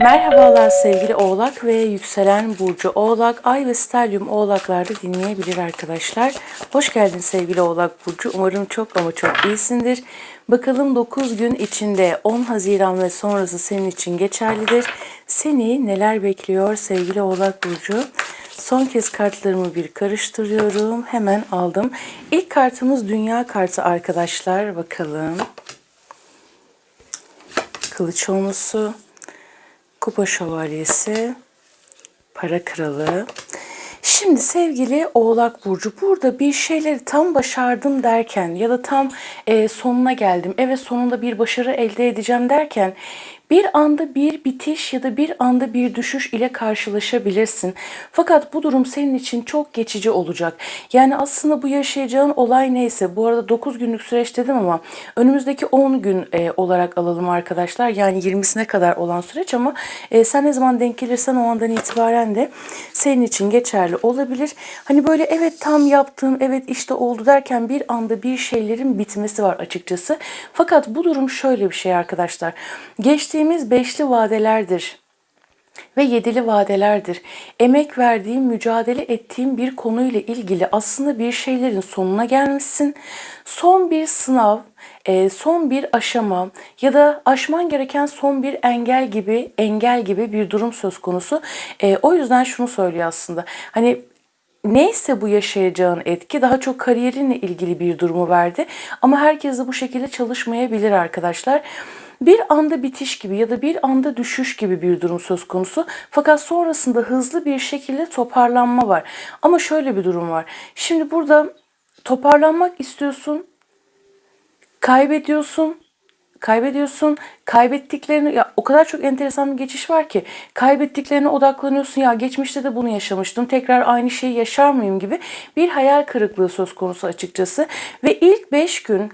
Merhabalar sevgili Oğlak ve yükselen Burcu Oğlak, Ay ve Stelyum Oğlaklarda dinleyebilir arkadaşlar. Hoş geldin sevgili Oğlak Burcu. Umarım çok ama çok iyisindir. Bakalım 9 gün içinde 10 Haziran ve sonrası senin için geçerlidir. Seni neler bekliyor sevgili Oğlak Burcu? Son kez kartlarımı bir karıştırıyorum. Hemen aldım. İlk kartımız Dünya kartı arkadaşlar. Bakalım. Kılıç olması, Kupa Şövalyesi, Para Kralı. Şimdi sevgili Oğlak Burcu burada bir şeyleri tam başardım derken ya da tam e, sonuna geldim. Evet sonunda bir başarı elde edeceğim derken bir anda bir bitiş ya da bir anda bir düşüş ile karşılaşabilirsin. Fakat bu durum senin için çok geçici olacak. Yani aslında bu yaşayacağın olay neyse bu arada 9 günlük süreç dedim ama önümüzdeki 10 gün e, olarak alalım arkadaşlar. Yani 20'sine kadar olan süreç ama e, sen ne zaman denk gelirsen o andan itibaren de senin için geçerli olabilir. Hani böyle evet tam yaptım, evet işte oldu derken bir anda bir şeylerin bitmesi var açıkçası. Fakat bu durum şöyle bir şey arkadaşlar. Geçtiğimiz beşli vadelerdir ve yedili vadelerdir. Emek verdiğim, mücadele ettiğim bir konuyla ilgili aslında bir şeylerin sonuna gelmişsin. Son bir sınav, e, son bir aşama ya da aşman gereken son bir engel gibi engel gibi bir durum söz konusu. E, o yüzden şunu söylüyor aslında. Hani Neyse bu yaşayacağın etki daha çok kariyerinle ilgili bir durumu verdi. Ama herkes de bu şekilde çalışmayabilir arkadaşlar. Bir anda bitiş gibi ya da bir anda düşüş gibi bir durum söz konusu. Fakat sonrasında hızlı bir şekilde toparlanma var. Ama şöyle bir durum var. Şimdi burada toparlanmak istiyorsun, kaybediyorsun, kaybediyorsun. Kaybettiklerini ya o kadar çok enteresan bir geçiş var ki kaybettiklerine odaklanıyorsun ya geçmişte de bunu yaşamıştım. Tekrar aynı şeyi yaşar mıyım gibi bir hayal kırıklığı söz konusu açıkçası. Ve ilk 5 gün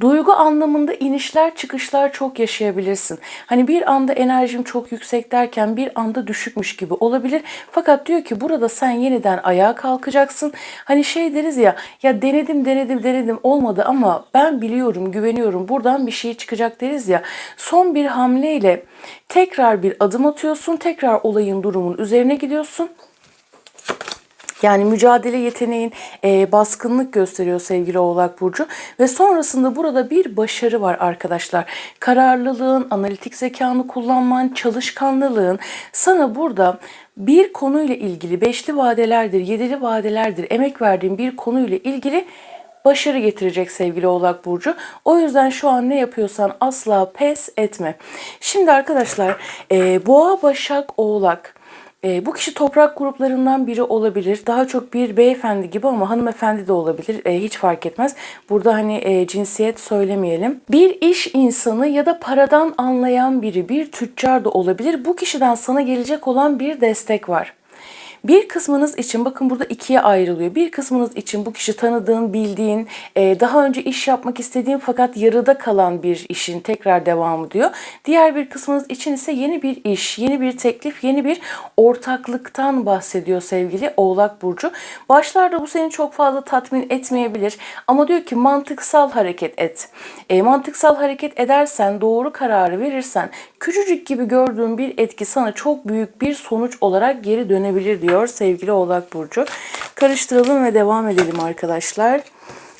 Duygu anlamında inişler çıkışlar çok yaşayabilirsin. Hani bir anda enerjim çok yüksek derken bir anda düşükmüş gibi olabilir. Fakat diyor ki burada sen yeniden ayağa kalkacaksın. Hani şey deriz ya ya denedim denedim denedim olmadı ama ben biliyorum güveniyorum buradan bir şey çıkacak deriz ya. Son bir hamleyle tekrar bir adım atıyorsun. Tekrar olayın durumun üzerine gidiyorsun. Yani mücadele yeteneğin e, baskınlık gösteriyor sevgili Oğlak Burcu. Ve sonrasında burada bir başarı var arkadaşlar. Kararlılığın, analitik zekanı kullanman, çalışkanlığın sana burada bir konuyla ilgili beşli vadelerdir, yedili vadelerdir emek verdiğin bir konuyla ilgili başarı getirecek sevgili Oğlak Burcu. O yüzden şu an ne yapıyorsan asla pes etme. Şimdi arkadaşlar e, Boğa, Başak, Oğlak e, bu kişi toprak gruplarından biri olabilir. Daha çok bir beyefendi gibi ama hanımefendi de olabilir. E, hiç fark etmez. Burada hani e, cinsiyet söylemeyelim. Bir iş insanı ya da paradan anlayan biri, bir tüccar da olabilir. Bu kişiden sana gelecek olan bir destek var. Bir kısmınız için bakın burada ikiye ayrılıyor. Bir kısmınız için bu kişi tanıdığın, bildiğin, e, daha önce iş yapmak istediğin fakat yarıda kalan bir işin tekrar devamı diyor. Diğer bir kısmınız için ise yeni bir iş, yeni bir teklif, yeni bir ortaklıktan bahsediyor sevgili Oğlak Burcu. Başlarda bu seni çok fazla tatmin etmeyebilir ama diyor ki mantıksal hareket et. E, mantıksal hareket edersen, doğru kararı verirsen küçücük gibi gördüğün bir etki sana çok büyük bir sonuç olarak geri dönebilir diyor sevgili Oğlak Burcu. Karıştıralım ve devam edelim arkadaşlar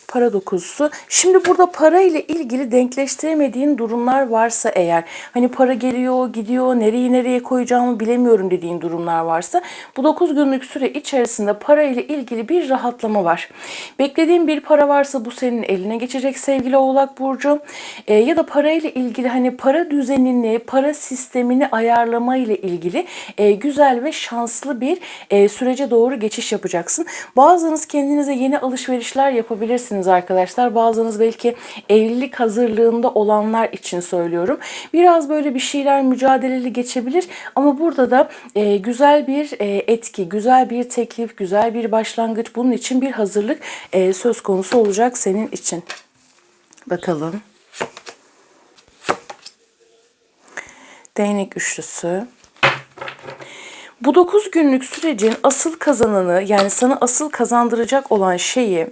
para dokuzusu. Şimdi burada para ile ilgili denkleştiremediğin durumlar varsa eğer hani para geliyor gidiyor nereyi nereye koyacağımı bilemiyorum dediğin durumlar varsa bu 9 günlük süre içerisinde para ile ilgili bir rahatlama var. Beklediğin bir para varsa bu senin eline geçecek sevgili Oğlak Burcu. E, ya da para ile ilgili hani para düzenini, para sistemini ayarlama ile ilgili e, güzel ve şanslı bir e, sürece doğru geçiş yapacaksın. Bazınız kendinize yeni alışverişler yapabilirsiniz olabilirsiniz arkadaşlar. Bazınız belki evlilik hazırlığında olanlar için söylüyorum. Biraz böyle bir şeyler mücadeleli geçebilir ama burada da e, güzel bir e, etki, güzel bir teklif, güzel bir başlangıç bunun için bir hazırlık e, söz konusu olacak senin için. Bakalım. Değnek üçlüsü. Bu 9 günlük sürecin asıl kazananı yani sana asıl kazandıracak olan şeyi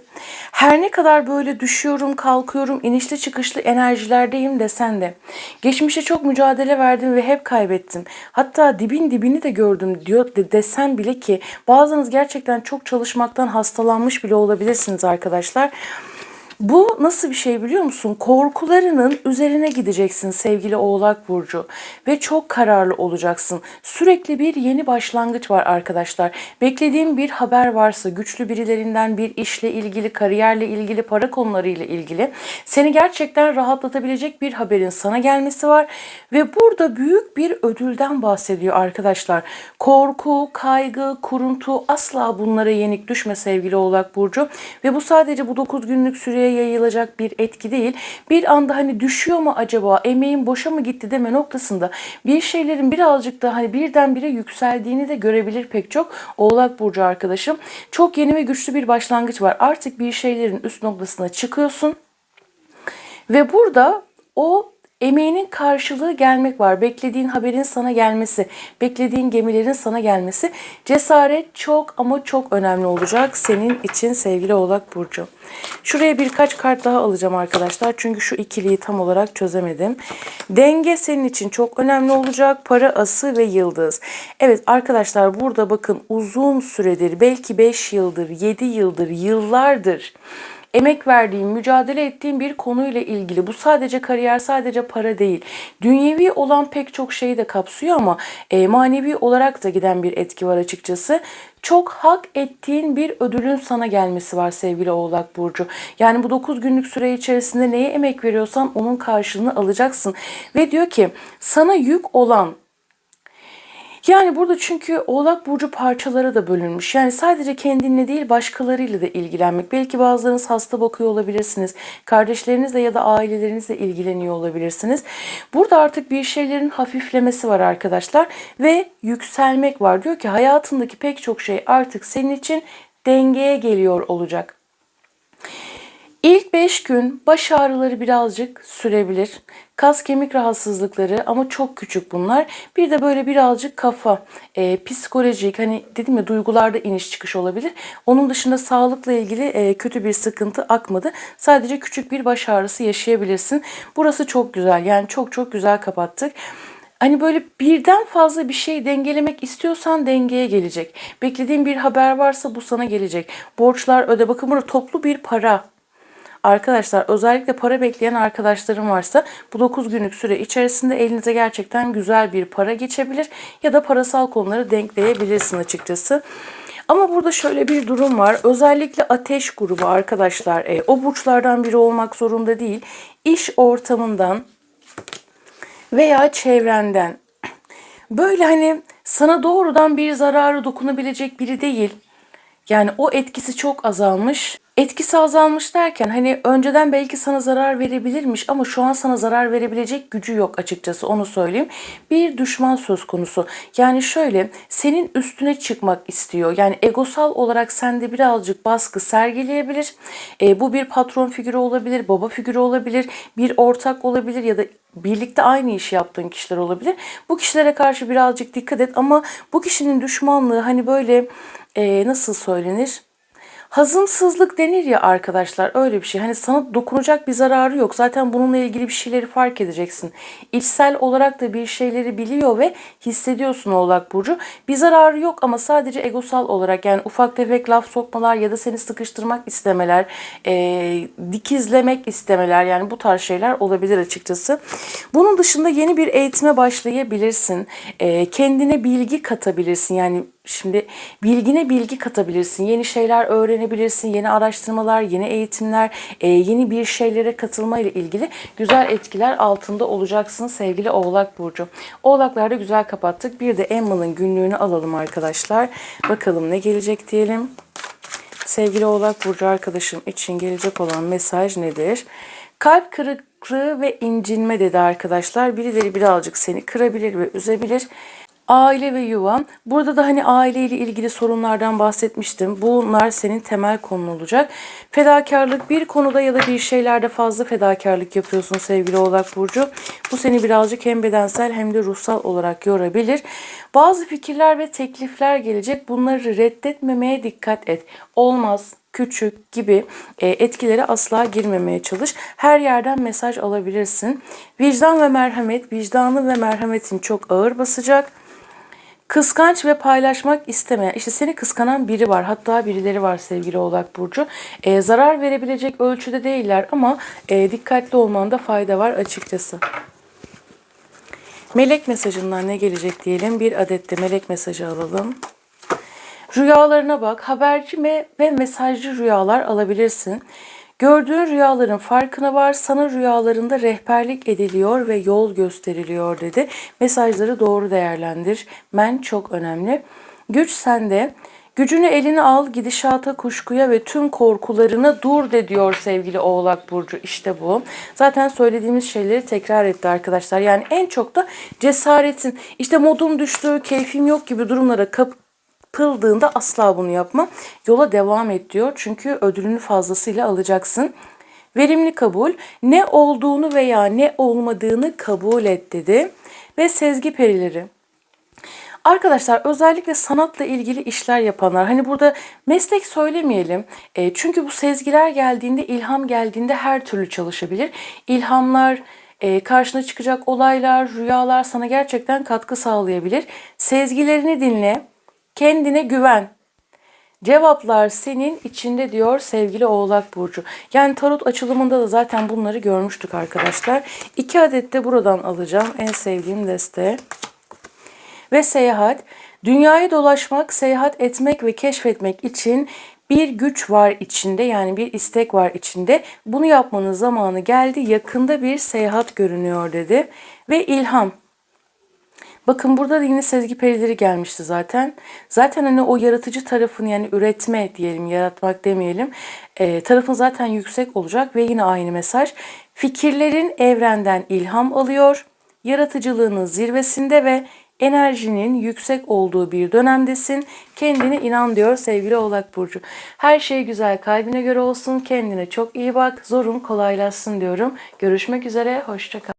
her ne kadar böyle düşüyorum, kalkıyorum, inişli çıkışlı enerjilerdeyim desen de geçmişe çok mücadele verdim ve hep kaybettim. Hatta dibin dibini de gördüm diyor de desen bile ki bazınız gerçekten çok çalışmaktan hastalanmış bile olabilirsiniz arkadaşlar. Bu nasıl bir şey biliyor musun? Korkularının üzerine gideceksin sevgili Oğlak Burcu ve çok kararlı olacaksın. Sürekli bir yeni başlangıç var arkadaşlar. Beklediğim bir haber varsa, güçlü birilerinden bir işle ilgili, kariyerle ilgili, para konularıyla ilgili seni gerçekten rahatlatabilecek bir haberin sana gelmesi var ve burada büyük bir ödülden bahsediyor arkadaşlar. Korku, kaygı, kuruntu asla bunlara yenik düşme sevgili Oğlak Burcu ve bu sadece bu 9 günlük süreye yayılacak bir etki değil. Bir anda hani düşüyor mu acaba, emeğim boşa mı gitti deme noktasında bir şeylerin birazcık da hani birdenbire yükseldiğini de görebilir pek çok Oğlak Burcu arkadaşım. Çok yeni ve güçlü bir başlangıç var. Artık bir şeylerin üst noktasına çıkıyorsun. Ve burada o emeğinin karşılığı gelmek var. Beklediğin haberin sana gelmesi, beklediğin gemilerin sana gelmesi. Cesaret çok ama çok önemli olacak senin için sevgili Oğlak Burcu. Şuraya birkaç kart daha alacağım arkadaşlar. Çünkü şu ikiliyi tam olarak çözemedim. Denge senin için çok önemli olacak. Para ası ve yıldız. Evet arkadaşlar burada bakın uzun süredir belki 5 yıldır, 7 yıldır, yıllardır emek verdiğim, mücadele ettiğim bir konuyla ilgili. Bu sadece kariyer, sadece para değil. Dünyevi olan pek çok şeyi de kapsıyor ama e, manevi olarak da giden bir etki var açıkçası. Çok hak ettiğin bir ödülün sana gelmesi var sevgili Oğlak Burcu. Yani bu 9 günlük süre içerisinde neye emek veriyorsan onun karşılığını alacaksın. Ve diyor ki sana yük olan yani burada çünkü Oğlak Burcu parçalara da bölünmüş. Yani sadece kendinle değil başkalarıyla da ilgilenmek. Belki bazılarınız hasta bakıyor olabilirsiniz. Kardeşlerinizle ya da ailelerinizle ilgileniyor olabilirsiniz. Burada artık bir şeylerin hafiflemesi var arkadaşlar. Ve yükselmek var. Diyor ki hayatındaki pek çok şey artık senin için dengeye geliyor olacak. İlk 5 gün baş ağrıları birazcık sürebilir. Kas kemik rahatsızlıkları ama çok küçük bunlar. Bir de böyle birazcık kafa, e, psikolojik hani dedim ya duygularda iniş çıkış olabilir. Onun dışında sağlıkla ilgili e, kötü bir sıkıntı akmadı. Sadece küçük bir baş ağrısı yaşayabilirsin. Burası çok güzel yani çok çok güzel kapattık. Hani böyle birden fazla bir şey dengelemek istiyorsan dengeye gelecek. Beklediğin bir haber varsa bu sana gelecek. Borçlar öde. Bakın burada toplu bir para Arkadaşlar özellikle para bekleyen arkadaşlarım varsa bu 9 günlük süre içerisinde elinize gerçekten güzel bir para geçebilir ya da parasal konuları denkleyebilirsin açıkçası. Ama burada şöyle bir durum var. Özellikle ateş grubu arkadaşlar e, o burçlardan biri olmak zorunda değil. İş ortamından veya çevrenden böyle hani sana doğrudan bir zararı dokunabilecek biri değil. Yani o etkisi çok azalmış. Etkisi azalmış derken hani önceden belki sana zarar verebilirmiş ama şu an sana zarar verebilecek gücü yok açıkçası onu söyleyeyim. Bir düşman söz konusu. Yani şöyle senin üstüne çıkmak istiyor. Yani egosal olarak sende birazcık baskı sergileyebilir. E, bu bir patron figürü olabilir, baba figürü olabilir, bir ortak olabilir ya da birlikte aynı işi yaptığın kişiler olabilir. Bu kişilere karşı birazcık dikkat et ama bu kişinin düşmanlığı hani böyle e, nasıl söylenir? Hazımsızlık denir ya arkadaşlar öyle bir şey. Hani sana dokunacak bir zararı yok. Zaten bununla ilgili bir şeyleri fark edeceksin. İçsel olarak da bir şeyleri biliyor ve hissediyorsun Oğlak Burcu. Bir zararı yok ama sadece egosal olarak yani ufak tefek laf sokmalar ya da seni sıkıştırmak istemeler, e, dikizlemek istemeler yani bu tarz şeyler olabilir açıkçası. Bunun dışında yeni bir eğitime başlayabilirsin. E, kendine bilgi katabilirsin. Yani Şimdi bilgine bilgi katabilirsin, yeni şeyler öğrenebilirsin, yeni araştırmalar, yeni eğitimler, e, yeni bir şeylere katılma ile ilgili güzel etkiler altında olacaksın sevgili Oğlak Burcu. Oğlaklarda güzel kapattık. Bir de Emma'nın günlüğünü alalım arkadaşlar. Bakalım ne gelecek diyelim. Sevgili Oğlak Burcu arkadaşım için gelecek olan mesaj nedir? Kalp kırıklığı ve incinme dedi arkadaşlar. Birileri birazcık seni kırabilir ve üzebilir. Aile ve yuvan. Burada da hani aileyle ilgili sorunlardan bahsetmiştim. Bunlar senin temel konun olacak. Fedakarlık bir konuda ya da bir şeylerde fazla fedakarlık yapıyorsun sevgili Oğlak Burcu. Bu seni birazcık hem bedensel hem de ruhsal olarak yorabilir. Bazı fikirler ve teklifler gelecek. Bunları reddetmemeye dikkat et. Olmaz, küçük gibi e, etkilere asla girmemeye çalış. Her yerden mesaj alabilirsin. Vicdan ve merhamet, vicdanı ve merhametin çok ağır basacak. Kıskanç ve paylaşmak istemeyen, işte seni kıskanan biri var. Hatta birileri var sevgili Oğlak Burcu. E, zarar verebilecek ölçüde değiller ama e, dikkatli olmanda fayda var açıkçası. Melek mesajından ne gelecek diyelim. Bir adet de melek mesajı alalım. Rüyalarına bak. Haberci ve mesajcı rüyalar alabilirsin. Gördüğün rüyaların farkına var. Sana rüyalarında rehberlik ediliyor ve yol gösteriliyor dedi. Mesajları doğru değerlendir. Men çok önemli. Güç sende. Gücünü eline al, gidişata, kuşkuya ve tüm korkularına dur de diyor sevgili Oğlak Burcu. İşte bu. Zaten söylediğimiz şeyleri tekrar etti arkadaşlar. Yani en çok da cesaretin, işte modum düştü, keyfim yok gibi durumlara kap kapıldığında asla bunu yapma. Yola devam et diyor. Çünkü ödülünü fazlasıyla alacaksın. Verimli kabul. Ne olduğunu veya ne olmadığını kabul et dedi. Ve sezgi perileri. Arkadaşlar özellikle sanatla ilgili işler yapanlar hani burada meslek söylemeyelim. E, çünkü bu sezgiler geldiğinde ilham geldiğinde her türlü çalışabilir. İlhamlar e, karşına çıkacak olaylar, rüyalar sana gerçekten katkı sağlayabilir. Sezgilerini dinle, kendine güven. Cevaplar senin içinde diyor sevgili Oğlak Burcu. Yani tarot açılımında da zaten bunları görmüştük arkadaşlar. İki adet de buradan alacağım. En sevdiğim deste ve seyahat. Dünyayı dolaşmak, seyahat etmek ve keşfetmek için bir güç var içinde yani bir istek var içinde. Bunu yapmanın zamanı geldi. Yakında bir seyahat görünüyor dedi. Ve ilham. Bakın burada da yine sezgi perileri gelmişti zaten. Zaten hani o yaratıcı tarafın yani üretme diyelim, yaratmak demeyelim. E, tarafın zaten yüksek olacak ve yine aynı mesaj. Fikirlerin evrenden ilham alıyor. Yaratıcılığının zirvesinde ve enerjinin yüksek olduğu bir dönemdesin. Kendine inan diyor sevgili Oğlak Burcu. Her şey güzel kalbine göre olsun. Kendine çok iyi bak. Zorun kolaylaşsın diyorum. Görüşmek üzere. Hoşçakal.